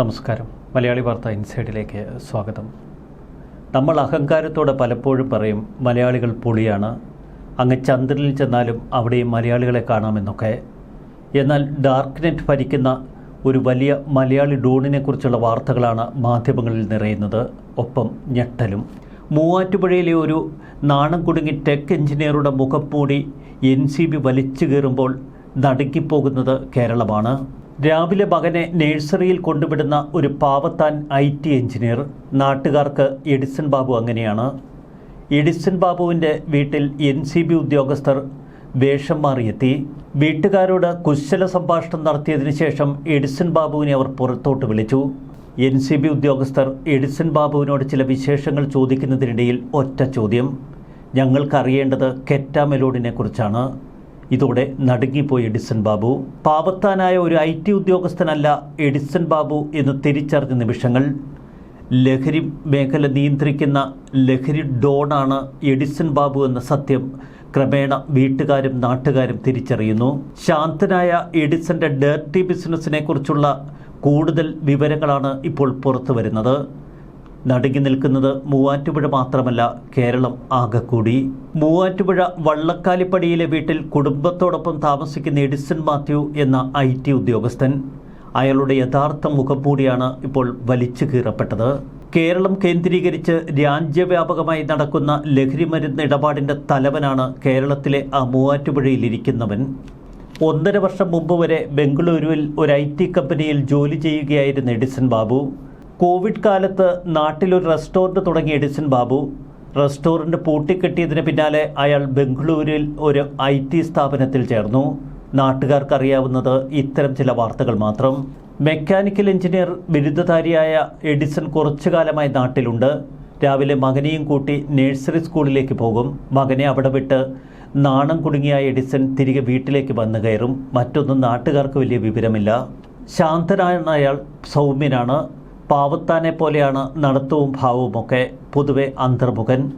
നമസ്കാരം. മലയാളി വാർത്ത ഇൻസൈഡിലേക്ക് സ്വാഗതം. നമ്മൾ അഹങ്കാരത്തോടെ പലപ്പോഴും പറയും മലയാളികൾ പൊളിയാണ്. അങ്ങ് ചന്ദ്രനിൽ ചെന്നാലും അവിടെയും മലയാളികളെ കാണാമെന്നൊക്കെ. എന്നാൽ ഡാർക്ക് നെറ്റ് ഭരിക്കുന്ന ഒരു വലിയ മലയാളി ഡോണിനെക്കുറിച്ചുള്ള വാർത്തകളാണ് മാധ്യമങ്ങളിൽ നിറയുന്നത്. ഒപ്പം ഞെട്ടലും. മൂവാറ്റുപുഴയിലെ ഒരു നാണം കുടുങ്ങി ടെക് എഞ്ചിനീയറുടെ മുഖം മൂടി എൻ സി ബി വലിച്ചു കയറുമ്പോൾ നടുക്കിപ്പോകുന്നത് കേരളമാണ്. രാവിലെ മകനെ നഴ്സറിയിൽ കൊണ്ടുവിടുന്ന ഒരു പാവത്താൻ ഐ ടി എഞ്ചിനീയർ നാട്ടുകാർക്ക് എഡിസൺ ബാബു അങ്ങനെയാണ്. എഡിസൺ ബാബുവിന്റെ വീട്ടിൽ എൻ സി ബി ഉദ്യോഗസ്ഥർ വേഷം മാറിയെത്തി. വീട്ടുകാരോട് കുശല സംഭാഷണം നടത്തിയതിനു ശേഷം എഡിസൺ ബാബുവിനെ അവർ പുറത്തോട്ട് വിളിച്ചു. എൻ സി ബി ഉദ്യോഗസ്ഥർ എഡിസൺ ബാബുവിനോട് ചില വിശേഷങ്ങൾ ചോദിക്കുന്നതിനിടയിൽ ഒറ്റ ചോദ്യം. ഞങ്ങൾക്കറിയേണ്ടത് കെറ്റാമെലോഡിനെ കുറിച്ചാണ്. ഇതോടെ നടുങ്ങിപ്പോയി എഡിസൺ ബാബു. പാവത്താനായ ഒരു ഐ ടി ഉദ്യോഗസ്ഥനല്ല എഡിസൺ ബാബു എന്ന് തിരിച്ചറിഞ്ഞ നിമിഷങ്ങൾ. ലഹരി മേഖല നിയന്ത്രിക്കുന്ന ലഹരി ഡോണാണ് എഡിസൺ ബാബു എന്ന സത്യം ക്രമേണ വീട്ടുകാരും നാട്ടുകാരും തിരിച്ചറിയുന്നു. ശാന്തനായ എഡിസന്റെ ഡേർട്ടി ബിസിനസ്സിനെ കുറിച്ചുള്ള കൂടുതൽ വിവരങ്ങളാണ് ഇപ്പോൾ പുറത്തു വരുന്നത് നടുങ്ങി നിൽക്കുന്നത് മൂവാറ്റുപുഴ മാത്രമല്ല കേരളം ആകെക്കൂടി. മൂവാറ്റുപുഴ വള്ളക്കാലിപ്പടിയിലെ വീട്ടിൽ കുടുംബത്തോടൊപ്പം താമസിക്കുന്ന എഡിസൺ മാത്യു എന്ന ഐ ടി ഉദ്യോഗസ്ഥൻ. അയാളുടെ യഥാർത്ഥ മുഖംമൂടിയാണ് ഇപ്പോൾ വലിച്ചു കീറപ്പെട്ടത്. കേരളം കേന്ദ്രീകരിച്ച് രാജ്യവ്യാപകമായി നടക്കുന്ന ലഹരി മരുന്ന് ഇടപാടിന്റെ തലവനാണ് കേരളത്തിലെ ആ മൂവാറ്റുപുഴയിലിരിക്കുന്നവൻ. ഒന്നര വർഷം മുമ്പ് വരെ ബംഗളൂരുവിൽ ഒരു ഐ ടി കമ്പനിയിൽ ജോലി ചെയ്യുകയായിരുന്നു എഡിസൺ ബാബു. കോവിഡ് കാലത്ത് നാട്ടിലൊരു റെസ്റ്റോറന്റ് തുടങ്ങിയ എഡിസൺ ബാബു. റെസ്റ്റോറന്റ് പൂട്ടിക്കെട്ടിയതിന് പിന്നാലെ അയാൾ ബംഗളൂരിൽ ഒരു ഐ ടി സ്ഥാപനത്തിൽ ചേർന്നു. നാട്ടുകാർക്കറിയാവുന്നത് ഇത്തരം ചില വാർത്തകൾ മാത്രം. മെക്കാനിക്കൽ എഞ്ചിനീയർ ബിരുദധാരിയായ എഡിസൺ കുറച്ചു കാലമായി നാട്ടിലുണ്ട്. രാവിലെ മകനെയും കൂട്ടി നഴ്സറി സ്കൂളിലേക്ക് പോകും. മകനെ അവിടെ വിട്ട് നാണം കുടുങ്ങിയ എഡിസൺ തിരികെ വീട്ടിലേക്ക് വന്നു കയറും. മറ്റൊന്നും നാട്ടുകാർക്ക് വലിയ വിവരമില്ല. ശാന്തനായ അയാൾ സൗമ്യനാണ്. പാവത്താനെ പോലെയാണ് നടത്തവും ഭാവവുമൊക്കെ പൊതുവെ അന്തർമുഖൻ.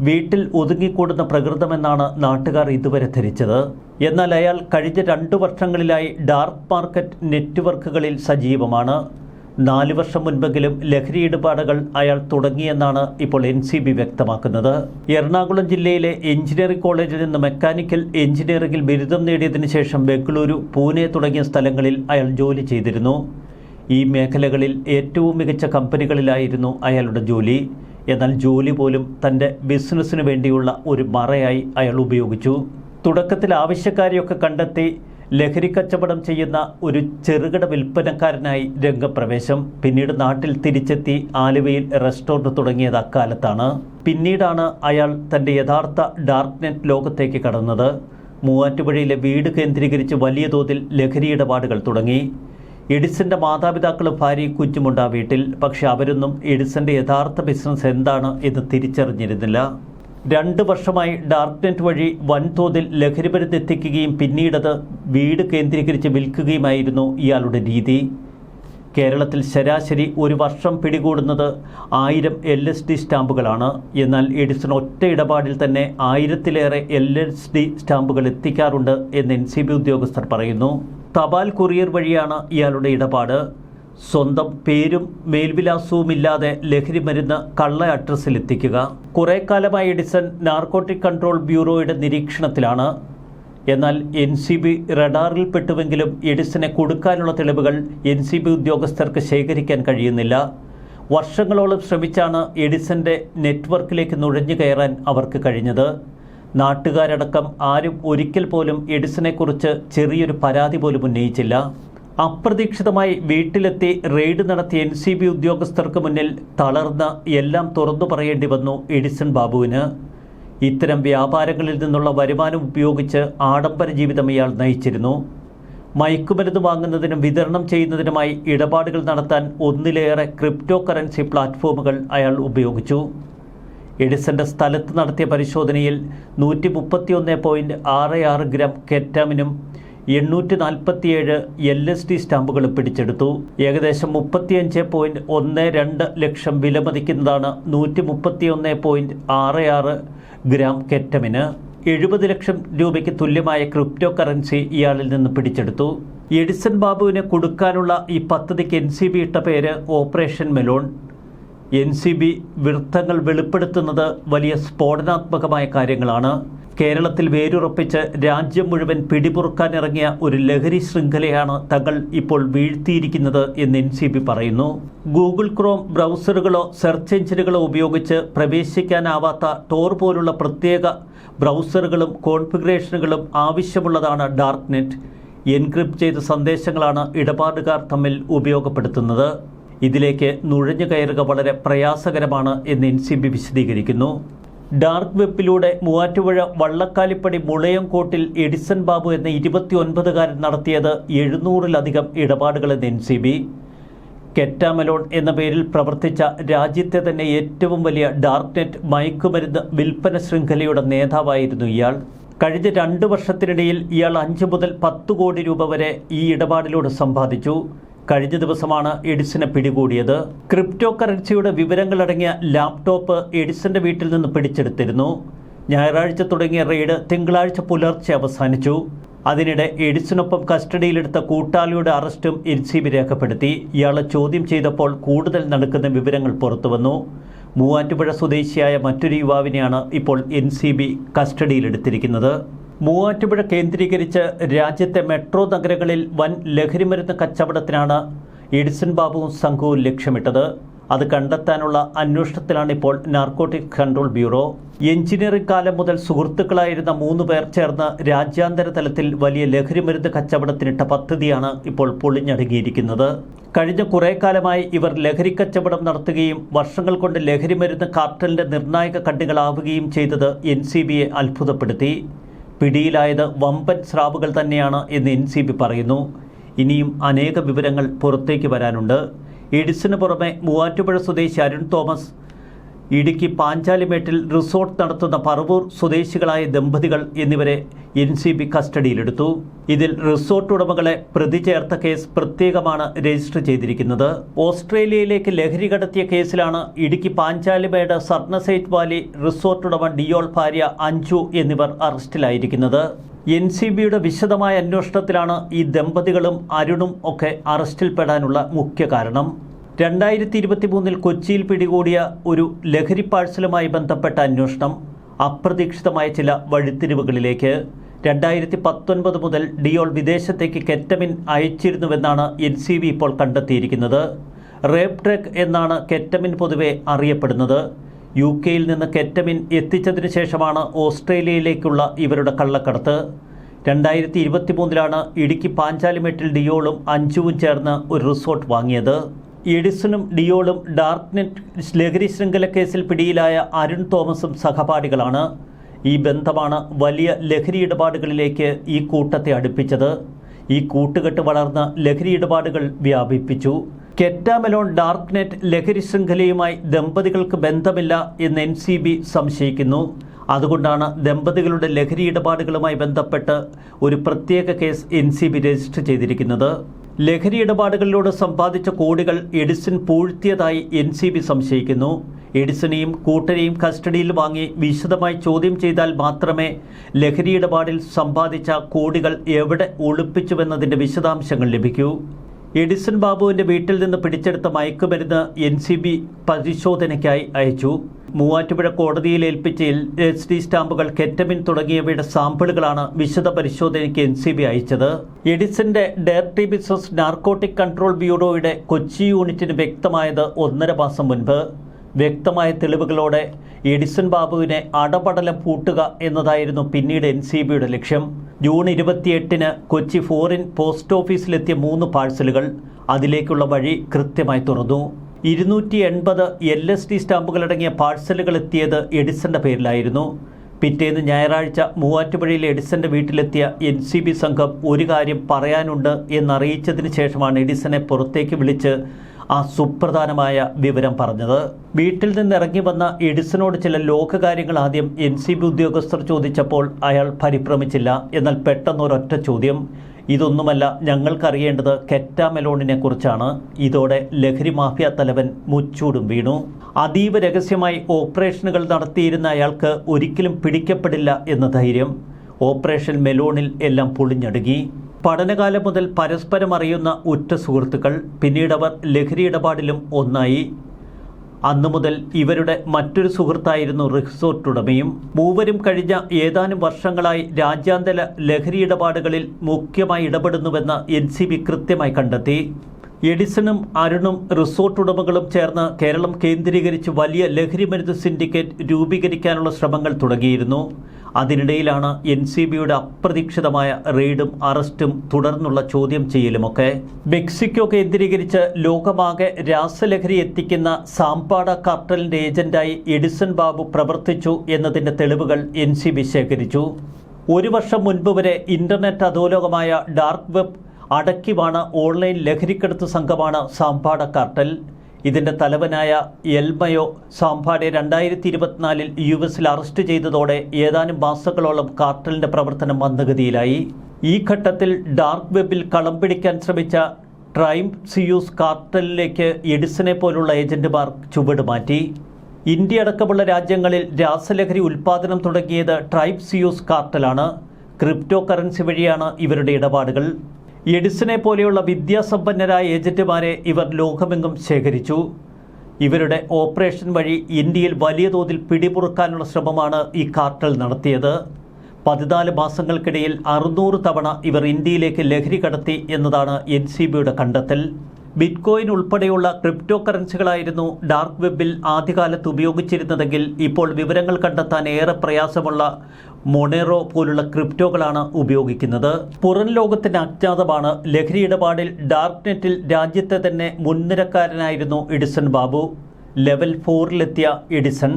വീട്ടിൽ ഒതുങ്ങിക്കൂടുന്ന പ്രകൃതമെന്നാണ് നാട്ടുകാർ ഇതുവരെ ധരിച്ചത്. എന്നാൽ അയാൾ കഴിഞ്ഞ രണ്ടു വർഷങ്ങളിലായി ഡാർക്ക് മാർക്കറ്റ് നെറ്റ്വർക്കുകളിൽ സജീവമാണ്. നാല് വർഷം മുൻപെങ്കിലും ലഹരി ഇടപാടുകൾ അയാൾ തുടങ്ങിയെന്നാണ് ഇപ്പോൾ എൻ സി ബി വ്യക്തമാക്കുന്നത്. എറണാകുളം ജില്ലയിലെ എഞ്ചിനീയറിംഗ് കോളേജിൽ നിന്ന് മെക്കാനിക്കൽ എഞ്ചിനീയറിംഗിൽ ബിരുദം നേടിയതിനു ശേഷം ബംഗളൂരു പൂനെ തുടങ്ങിയ സ്ഥലങ്ങളിൽ അയാൾ ജോലി ചെയ്തിരുന്നു. ഈ മേഖലകളിൽ ഏറ്റവും മികച്ച കമ്പനികളിലായിരുന്നു അയാളുടെ ജോലി. എന്നാൽ ജോലി പോലും തന്റെ ബിസിനസ്സിന് വേണ്ടിയുള്ള ഒരു മറയായി അയാൾ ഉപയോഗിച്ചു. തുടക്കത്തിൽ ആവശ്യക്കാരെയൊക്കെ കണ്ടെത്തി ലഹരി കച്ചവടം ചെയ്യുന്ന ഒരു ചെറുകിട വിൽപ്പനക്കാരനായി രംഗപ്രവേശം. പിന്നീട് നാട്ടിൽ തിരിച്ചെത്തി ആലുവയിൽ റെസ്റ്റോറന്റ് തുടങ്ങിയത് അക്കാലത്താണ്. പിന്നീടാണ് അയാൾ തന്റെ യഥാർത്ഥ ഡാർക്ക് നെറ്റ് ലോകത്തേക്ക് കടന്നത്. മൂവാറ്റുപുഴയിലെ വീട് കേന്ദ്രീകരിച്ച് വലിയ തോതിൽ ലഹരി ഇടപാടുകൾ തുടങ്ങി. എഡിസന്റെ മാതാപിതാക്കളും ഭാര്യയും കുഞ്ഞുമുണ്ട് ആ വീട്ടിൽ. പക്ഷെ അവരൊന്നും എഡിസന്റെ യഥാർത്ഥ ബിസിനസ് എന്താണ് എന്ന് തിരിച്ചറിഞ്ഞിരുന്നില്ല. രണ്ട് വർഷമായി ഡാർക്ക്നെറ്റ് വഴി വൻതോതിൽ ലഹരിമരുന്ന് എത്തിക്കുകയും പിന്നീടത് വീട് കേന്ദ്രീകരിച്ച് വിൽക്കുകയുമായിരുന്നു ഇയാളുടെ രീതി. കേരളത്തിൽ ശരാശരി ഒരു വർഷം പിടികൂടുന്നത് ആയിരം എൽ എസ് ഡി സ്റ്റാമ്പുകളാണ്. എന്നാൽ എഡിസൺ ഒറ്റ ഇടപാടിൽ തന്നെ ആയിരത്തിലേറെ എൽ എസ് ഡി സ്റ്റാമ്പുകൾ എത്തിക്കാറുണ്ട് എന്ന് എൻ സി ബി ഉദ്യോഗസ്ഥർ പറയുന്നു. തപാൽ കൊറിയർ വഴിയാണ് ഇയാളുടെ ഇടപാട്. സ്വന്തം പേരും മേൽവിലാസവും ഇല്ലാതെ ലഹരി മരുന്ന് കള്ള അഡ്രസ്സിൽ എത്തിക്കുക കുറേ കാലമായി എഡിസൺ നാർക്കോട്ടിക് കൺട്രോൾ ബ്യൂറോയുടെ നിരീക്ഷണത്തിലാണ്. എന്നാൽ എൻ സി ബി റഡാറിൽപ്പെട്ടുവെങ്കിലും എഡിസനെ കൊടുക്കാനുള്ള തെളിവുകൾ എൻ സി ബി ഉദ്യോഗസ്ഥർക്ക് ശേഖരിക്കാൻ കഴിയുന്നില്ല. വർഷങ്ങളോളം ശ്രമിച്ചാണ് എഡിസന്റെ നെറ്റ്വർക്കിലേക്ക് നുഴഞ്ഞു കയറാൻ അവർക്ക് കഴിഞ്ഞത്. നാട്ടുകാരടക്കം ആരും ഒരിക്കൽ പോലും എഡിസനെക്കുറിച്ച് ചെറിയൊരു പരാതി പോലും ഉന്നയിച്ചില്ല. അപ്രതീക്ഷിതമായി വീട്ടിലെത്തി റെയ്ഡ് നടത്തിയ എൻ സി ബി ഉദ്യോഗസ്ഥർക്ക് മുന്നിൽ തളർന്ന് എല്ലാം തുറന്നു പറയേണ്ടി വന്നു എഡിസൺ ബാബുവിന്. ഇത്തരം വ്യാപാരങ്ങളിൽ നിന്നുള്ള വരുമാനം ഉപയോഗിച്ച് ആഡംബര ജീവിതം ഇയാൾ നയിച്ചിരുന്നു. മയക്കുമരുന്ന് വാങ്ങുന്നതിനും വിതരണം ചെയ്യുന്നതിനുമായി ഇടപാടുകൾ നടത്താൻ ഒന്നിലേറെ ക്രിപ്റ്റോ കറൻസി പ്ലാറ്റ്ഫോമുകൾ അയാൾ ഉപയോഗിച്ചു. എഡിസന്റെ സ്ഥലത്ത് നടത്തിയ പരിശോധനയിൽ നൂറ്റി മുപ്പത്തിയൊന്ന് പോയിന്റ് ആറ് ആറ് ഗ്രാം കെറ്റാമിനും എണ്ണൂറ്റി നാൽപ്പത്തിയേഴ് എൽ എസ് ഡി സ്റ്റാമ്പുകൾ പിടിച്ചെടുത്തു. ഏകദേശം മുപ്പത്തിയഞ്ച് പോയിന്റ് ഒന്ന് രണ്ട് ലക്ഷം വിലമതിക്കുന്നതാണ് നൂറ്റി മുപ്പത്തിയൊന്ന് പോയിന്റ് ആറ് ആറ് ഗ്രാം കെറ്റമിന്. എഴുപത് ലക്ഷം രൂപയ്ക്ക് തുല്യമായ ക്രിപ്റ്റോ കറൻസി ഇയാളിൽ നിന്ന് പിടിച്ചെടുത്തു. എഡിസൺ ബാബുവിന് കൊടുക്കാനുള്ള ഈ പദ്ധതിക്ക് എൻ സി ബി ഇട്ട പേര് operation melon. N C B വൃത്തങ്ങൾ വെളിപ്പെടുത്തുന്നത് വലിയ സ്ഫോടനാത്മകമായ കാര്യങ്ങളാണ്. കേരളത്തിൽ വേരുറപ്പിച്ച് രാജ്യം മുഴുവൻ പിടിപുറുക്കാനിറങ്ങിയ ഒരു ലഹരി ശൃംഖലയാണ് തങ്ങൾ ഇപ്പോൾ വീഴ്ത്തിയിരിക്കുന്നത് എന്ന് എൻ സി ബി പറയുന്നു. ഗൂഗിൾ ക്രോം ബ്രൗസറുകളോ സെർച്ച് എഞ്ചിനുകളോ ഉപയോഗിച്ച് പ്രവേശിക്കാനാവാത്ത ടോർ പോലുള്ള പ്രത്യേക ബ്രൗസറുകളും കോൺഫിഗറേഷനുകളും ആവശ്യമുള്ളതാണ് ഡാർക്ക് നെറ്റ് എൻക്രിപ്റ്റ് ചെയ്ത സന്ദേശങ്ങളാണ് ഇടപാടുകാർ തമ്മിൽ ഉപയോഗപ്പെടുത്തുന്നത്. ഇതിലേക്ക് നുഴഞ്ഞു കയറുക വളരെ പ്രയാസകരമാണ് എന്ന് എൻ സി ബി വിശദീകരിക്കുന്നു. ഡാർക്ക് വെബിലൂടെ മൂവാറ്റുപുഴ വള്ളക്കാലിപ്പടി മുളയംകോട്ടിൽ എഡിസൺ ബാബു എന്ന ഇരുപത്തിയൊൻപതുകാരൻ നടത്തിയത് എഴുന്നൂറിലധികം ഇടപാടുകളെന്ന് എൻ സി ബി. കെറ്റാമലോൺ എന്ന പേരിൽ പ്രവർത്തിച്ച രാജ്യത്തെ തന്നെ ഏറ്റവും വലിയ ഡാർക്ക് നെറ്റ് മയക്കുമരുന്ന് വിൽപ്പന ശൃംഖലയുടെ നേതാവായിരുന്നു ഇയാൾ. കഴിഞ്ഞ രണ്ട് വർഷത്തിനിടയിൽ ഇയാൾ അഞ്ച് മുതൽ പത്ത് കോടി രൂപ വരെ ഈ ഇടപാടിലൂടെ സമ്പാദിച്ചു. കഴിഞ്ഞ ദിവസമാണ് എഡിസനെ പിടികൂടിയത്. ക്രിപ്റ്റോ കറൻസിയുടെ വിവരങ്ങളടങ്ങിയ ലാപ്ടോപ്പ് എഡിസന്റെ വീട്ടിൽ നിന്ന് പിടിച്ചെടുത്തിരുന്നു. ഞായറാഴ്ച തുടങ്ങിയ റെയ്ഡ് തിങ്കളാഴ്ച പുലർച്ചെ അവസാനിച്ചു. അതിനിടെ എഡിസിനൊപ്പം കസ്റ്റഡിയിലെടുത്ത കൂട്ടാളിയുടെ അറസ്റ്റും എൻ സി ബി രേഖപ്പെടുത്തി. ഇയാളെ ചോദ്യം ചെയ്തപ്പോൾ കൂടുതൽ നടക്കുന്ന വിവരങ്ങൾ പുറത്തുവന്നു. മൂവാറ്റുപുഴ സ്വദേശിയായ മറ്റൊരു യുവാവിനെയാണ് ഇപ്പോൾ എൻ സി ബി കസ്റ്റഡിയിലെടുത്തിരിക്കുന്നത്. മൂവാറ്റുപുഴ കേന്ദ്രീകരിച്ച് രാജ്യത്തെ മെട്രോ നഗരങ്ങളിൽ വൻ ലഹരിമരുന്ന് കച്ചവടത്തിനാണ് എഡിസൺ ബാബുവും സംഘവും ലക്ഷ്യമിട്ടത്. അത് കണ്ടെത്താനുള്ള അന്വേഷണത്തിലാണ് ഇപ്പോൾ നാർക്കോട്ടിക് കൺട്രോൾ ബ്യൂറോ. എഞ്ചിനീയറിംഗ് കാലം മുതൽ സുഹൃത്തുക്കളായിരുന്ന മൂന്ന് പേർ ചേർന്ന് രാജ്യാന്തര തലത്തിൽ വലിയ ലഹരിമരുന്ന് കച്ചവടത്തിനിട്ട പദ്ധതിയാണ് ഇപ്പോൾ പൊളിഞ്ഞടുങ്ങിയിരിക്കുന്നത്. കഴിഞ്ഞ കുറേ കാലമായി ഇവർ ലഹരി കച്ചവടം നടത്തുകയും വർഷങ്ങൾ കൊണ്ട് ലഹരിമരുന്ന് കാർട്ടലിന്റെ നിർണായക കണ്ണികളാവുകയും ചെയ്തത് എൻ സി ബിയെ അത്ഭുതപ്പെടുത്തി. പിടിയിലായത് വമ്പൻ സ്രാവുകൾ തന്നെയാണ് എന്ന് എൻ സി ബി പറയുന്നു. ഇനിയും അനേക വിവരങ്ങൾ പുറത്തേക്ക് വരാനുണ്ട്. എഡിസിന് പുറമെ മൂവാറ്റുപുഴ സ്വദേശി അരുൺ തോമസ് ഇടുക്കി പാഞ്ചാലിമേട്ടിൽ റിസോർട്ട് നടത്തുന്ന പറവൂർ സ്വദേശികളായ ദമ്പതികൾ എന്നിവരെ എൻ സി ബി കസ്റ്റഡിയിലെടുത്തു. ഇതിൽ റിസോർട്ട് ഉടമകളെ പ്രതി ചേർത്ത കേസ് പ്രത്യേകമാണ് രജിസ്റ്റർ ചെയ്തിരിക്കുന്നത്. ഓസ്ട്രേലിയയിലേക്ക് ലഹരി കടത്തിയ കേസിലാണ് Idukki Panchalimedu sunset valley resort ഉടമ ഡിയോൾ ഭാര്യ അഞ്ജു എന്നിവർ അറസ്റ്റിലായിരിക്കുന്നത്. എൻ സി ബിയുടെ വിശദമായ അന്വേഷണത്തിലാണ് ഈ ദമ്പതികളും അരുണും ഒക്കെ അറസ്റ്റിൽപ്പെടാനുള്ള മുഖ്യ കാരണം. രണ്ടായിരത്തി ഇരുപത്തി മൂന്നിൽ കൊച്ചിയിൽ പിടികൂടിയ ഒരു ലഹരി പാഴ്സലുമായി ബന്ധപ്പെട്ട അന്വേഷണം അപ്രതീക്ഷിതമായ ചില വഴിത്തിരിവുകളിലേക്ക്. രണ്ടായിരത്തി പത്തൊൻപത് മുതൽ ഡിയോൾ വിദേശത്തേക്ക് കെറ്റമിൻ അയച്ചിരുന്നുവെന്നാണ് എൻ സി ബി ഇപ്പോൾ കണ്ടെത്തിയിരിക്കുന്നത്. റേപ്പ് ട്രക്ക് എന്നാണ് കെറ്റമിൻ പൊതുവെ അറിയപ്പെടുന്നത്. യു കെയിൽ നിന്ന് കെറ്റമിൻ എത്തിച്ചതിനു ശേഷമാണ് ഓസ്ട്രേലിയയിലേക്കുള്ള ഇവരുടെ കള്ളക്കടത്ത്. രണ്ടായിരത്തി ഇരുപത്തി മൂന്നിലാണ് ഇടുക്കി പാഞ്ചാലിമേട്ടിൽ ഡിയോളും അഞ്ചുവും ചേർന്ന് ഒരു റിസോർട്ട് വാങ്ങിയത്. എഡിസണും ഡിയോളും ഡാർക്ക് നെറ്റ് ലഹരി ശൃംഖല കേസിൽ പിടിയിലായ അരുൺ തോമസും സഹപാഠികളാണ്. ഈ ബന്ധമാണ് വലിയ ലഹരി ഇടപാടുകളിലേക്ക് ഈ കൂട്ടത്തെ അടുപ്പിച്ചത്. ഈ കൂട്ടുകെട്ട് വളർന്ന ലഹരി ഇടപാടുകൾ വ്യാപിപ്പിച്ചു. കെറ്റാമലോൺ ഡാർക്ക് നെറ്റ് ലഹരി ശൃംഖലയുമായി ദമ്പതികൾക്ക് ബന്ധമില്ല എന്ന് എൻ സി ബി സംശയിക്കുന്നു. അതുകൊണ്ടാണ് ദമ്പതികളുടെ ലഹരി ഇടപാടുകളുമായി ബന്ധപ്പെട്ട് ഒരു പ്രത്യേക case N C B register ചെയ്തിരിക്കുന്നത്. ലഹരി ഇടപാടുകളിലൂടെ സമ്പാദിച്ച കോടികൾ എഡിസൺ പൂഴ്ത്തിയതായി എൻ സി ബി സംശയിക്കുന്നു. എഡിസനെയും കൂട്ടരെയും കസ്റ്റഡിയിൽ വാങ്ങി വിശദമായി ചോദ്യം ചെയ്താൽ മാത്രമേ ലഹരി ഇടപാടിൽ സമ്പാദിച്ച കോടികൾ എവിടെ ഒളിപ്പിച്ചുവെന്നതിന്റെ വിശദാംശങ്ങൾ ലഭിക്കൂ. എഡിസൺ ബാബുവിന്റെ വീട്ടിൽ നിന്ന് പിടിച്ചെടുത്ത മയക്കുമരുന്ന് എൻ സി ബി പരിശോധനയ്ക്കായി അയച്ചു. മൂവാറ്റുപുഴ കോടതിയിൽ ഏൽപ്പിച്ച എസ് ഡി സ്റ്റാമ്പുകൾ കെറ്റമിൻ തുടങ്ങിയവയുടെ സാമ്പിളുകളാണ് വിശദ പരിശോധനയ്ക്ക് എൻ സി ബി അയച്ചത്. എഡിസന്റെ ഡയറക്ടറി ബിസിനസ് നാർക്കോട്ടിക് കൺട്രോൾ ബ്യൂറോയുടെ കൊച്ചി യൂണിറ്റിന് വ്യക്തമായത് ഒന്നര മാസം മുൻപ്. വ്യക്തമായ തെളിവുകളോടെ എഡിസൺ ബാബുവിനെ അടപടലം പൂട്ടുക എന്നതായിരുന്നു പിന്നീട് എൻ സി ബിയുടെ ലക്ഷ്യം. ജൂൺ ഇരുപത്തിയെട്ടിന് കൊച്ചി ഫോറിൻ പോസ്റ്റ് ഓഫീസിലെത്തിയ മൂന്ന് പാഴ്സലുകൾ അതിലേക്കുള്ള വഴി കൃത്യമായി തുറന്നു. ഇരുന്നൂറ്റി എൺപത് എൽ എസ് ഡി സ്റ്റാമ്പുകളടങ്ങിയ പാഴ്സലുകൾ എത്തിയത് എഡിസന്റെ പേരിലായിരുന്നു. പിറ്റേന്ന് ഞായറാഴ്ച മൂവാറ്റുപുഴയിലെ എഡിസന്റെ വീട്ടിലെത്തിയ എൻ സി ബി സംഘം ഒരു കാര്യം പറയാനുണ്ട് എന്നറിയിച്ചതിന് ശേഷമാണ് എഡിസനെ പുറത്തേക്ക് വിളിച്ച് ആ സുപ്രധാനമായ വിവരം പറഞ്ഞത്. വീട്ടിൽ നിന്ന് ഇറങ്ങി വന്ന എഡിസനോട് ചില ലോകകാര്യങ്ങൾ ആദ്യം എൻ സി ബി ഉദ്യോഗസ്ഥർ ചോദിച്ചപ്പോൾ അയാൾ പരിഭ്രമിച്ചില്ല. എന്നാൽ പെട്ടെന്ന് ഒരൊറ്റ ചോദ്യം ഇതൊന്നുമല്ല ഞങ്ങൾക്കറിയേണ്ടത് കെറ്റാമെലോണിനെ കുറിച്ചാണ് ഇതോടെ ലഹരി മാഫിയ തലവൻ മുച്ചൂടും വീണു. അതീവ രഹസ്യമായി ഓപ്പറേഷനുകൾ നടത്തിയിരുന്ന അയാൾക്ക് ഒരിക്കലും പിടിക്കപ്പെടില്ല എന്ന ധൈര്യം. ഓപ്പറേഷൻ മെലോണിൽ എല്ലാം പൊളിഞ്ഞടുങ്ങി പഠനകാലം മുതൽ പരസ്പരം അറിയുന്ന ഉറ്റ സുഹൃത്തുക്കൾ പിന്നീടവർ ലഹരി ഇടപാടിലും ഒന്നായി. അന്നു മുതൽ ഇവരുടെ മറ്റൊരു സുഹൃത്തായിരുന്നു റിസോർട്ട് ഉടമയും. മൂവരും കഴിഞ്ഞ ഏതാനും വർഷങ്ങളായി രാജ്യാന്തര ലഹരി ഇടപാടുകളിൽ മുഖ്യമായി ഇടപെടുന്നുവെന്ന് എൻ സി ബി കൃത്യമായി കണ്ടെത്തി. എഡിസണും അരുണും റിസോർട്ട് ഉടമകളും ചേർന്ന് കേരളം കേന്ദ്രീകരിച്ച് വലിയ ലഹരി മരുന്ന് സിൻഡിക്കേറ്റ് രൂപീകരിക്കാനുള്ള ശ്രമങ്ങൾ തുടങ്ങിയിരുന്നു. അതിനിടയിലാണ് എൻ സി ബിയുടെ അപ്രതീക്ഷിതമായ റെയ്ഡും അറസ്റ്റും തുടർന്നുള്ള ചോദ്യം ചെയ്യലുമൊക്കെ. മെക്സിക്കോ കേന്ദ്രീകരിച്ച് ലോകമാകെ രാസലഹരി എത്തിക്കുന്ന സാമ്പാട കാർട്ടലിന്റെ ഏജന്റായി എഡിസൺ ബാബു പ്രവർത്തിച്ചു എന്നതിന്റെ തെളിവുകൾ എൻ സി ബി ശേഖരിച്ചു. ഒരു വർഷം മുൻപ് വരെ ഇന്റർനെറ്റ് അധോലോകമായ ഡാർക്ക് വെബ് അടക്കിവാണ് ഓൺലൈൻ ലഹരിക്കടത്ത് സംഘമാണ് സാമ്പാട കാർട്ടൽ. ഇതിന്റെ തലവനായ എൽമയോ സാംഭാടെ രണ്ടായിരത്തി ഇരുപത്തിനാലിൽ യു എസിൽ അറസ്റ്റ് ചെയ്തതോടെ ഏതാനും മാസങ്ങളോളം കാർട്ടലിന്റെ പ്രവർത്തനം മന്ദഗതിയിലായി. ഈ ഘട്ടത്തിൽ ഡാർക്ക് വെബിൽ കളം പിടിക്കാൻ ശ്രമിച്ച ട്രൈം സിയൂസ് കാർട്ടലിലേക്ക് എഡിസനെ പോലുള്ള ഏജന്റുമാർ ചുവട് മാറ്റി. ഇന്ത്യ അടക്കമുള്ള രാജ്യങ്ങളിൽ രാസലഹരി ഉൽപ്പാദനം തുടങ്ങിയത് ട്രൈബ് സിയൂസ് കാർട്ടലാണ്. ക്രിപ്റ്റോ കറൻസി വഴിയാണ് ഇവരുടെ ഇടപാടുകൾ. എഡിസനെ പോലെയുള്ള വിദ്യാസമ്പന്നരായ ഏജന്റുമാരെ ഇവർ ലോകമെങ്ങും ശേഖരിച്ചു. ഇവരുടെ ഓപ്പറേഷൻ വഴി ഇന്ത്യയിൽ വലിയ തോതിൽ പിടിമുറുക്കാനുള്ള ശ്രമമാണ് ഈ കാർട്ടൽ നടത്തിയത്. പതിനാല് മാസങ്ങൾക്കിടയിൽ അറുന്നൂറ് തവണ ഇവർ ഇന്ത്യയിലേക്ക് ലഹരി കടത്തി എന്നതാണ് എൻ സി ബിയുടെ കണ്ടെത്തൽ. ബിറ്റ്കോയിൻ ഉൾപ്പെടെയുള്ള ക്രിപ്റ്റോ കറൻസികളായിരുന്നു ഡാർക്ക് വെബിൽ ആദ്യകാലത്ത് ഉപയോഗിച്ചിരുന്നതെങ്കിൽ ഇപ്പോൾ വിവരങ്ങൾ കണ്ടെത്താൻ ഏറെ പ്രയാസമുള്ള മൊണേറോ പോലുള്ള ക്രിപ്റ്റോകളാണ് ഉപയോഗിക്കുന്നത്. പുറം ലോകത്തിന് അജ്ഞാതമാണ്. ലഹരി ഇടപാടിൽ ഡാർക്ക് നെറ്റിൽ രാജ്യത്തെ തന്നെ മുൻനിരക്കാരനായിരുന്നു എഡിസൺ ബാബു. ലെവൽ ഫോറിലെത്തിയ എഡിസൺ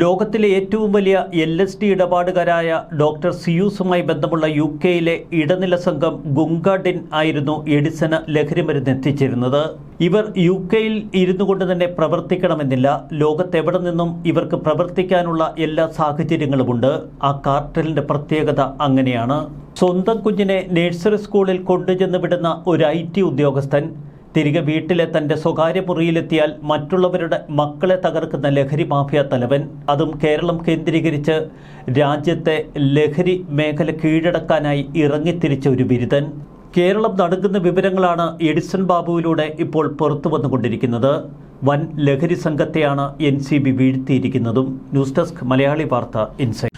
ലോകത്തിലെ ഏറ്റവും വലിയ എൽ എസ് ഡി ഇടപാടുകാരായ ഡോക്ടർ സിയൂസുമായി ബന്ധമുള്ള യു കെയിലെ ഇടനില സംഘം ഗുങ്കാഡിൻ ആയിരുന്നു എഡിസന് ലഹരിമരുന്ന് എത്തിച്ചിരുന്നത്. ഇവർ യു കെയിൽ ഇരുന്നു കൊണ്ട് തന്നെ പ്രവർത്തിക്കണമെന്നില്ല. ലോകത്തെവിടെ നിന്നും ഇവർക്ക് പ്രവർത്തിക്കാനുള്ള എല്ലാ സാഹചര്യങ്ങളുമുണ്ട്. ആ കാർട്ടലിന്റെ പ്രത്യേകത അങ്ങനെയാണ്. സ്വന്തം കുഞ്ഞിനെ നഴ്സറി സ്കൂളിൽ കൊണ്ടുചെന്ന് വിടുന്ന ഒരു ഐ ഉദ്യോഗസ്ഥൻ തിരികെ വീട്ടിലെ തന്റെ സ്വകാര്യ മുറിയിലെത്തിയാൽ മറ്റുള്ളവരുടെ മക്കളെ തകർക്കുന്ന ലഹരി മാഫിയ തലവൻ. അതും കേരളം കേന്ദ്രീകരിച്ച് രാജ്യത്തെ ലഹരി മേഖല കീഴടക്കാനായി ഇറങ്ങിത്തിരിച്ച ഒരു ബിരുദൻ. കേരളം നടക്കുന്ന വിവരങ്ങളാണ് എഡിസൺ ബാബുവിലൂടെ ഇപ്പോൾ പുറത്തു വന്നുകൊണ്ടിരിക്കുന്നത്. വൻ ലഹരി സംഘത്തെയാണ് എൻ സി ബി വീഴ്ത്തിയിരിക്കുന്നതും. ന്യൂസ് ഡെസ്ക് മലയാളി വാർത്ത ഇൻസൈറ്റ്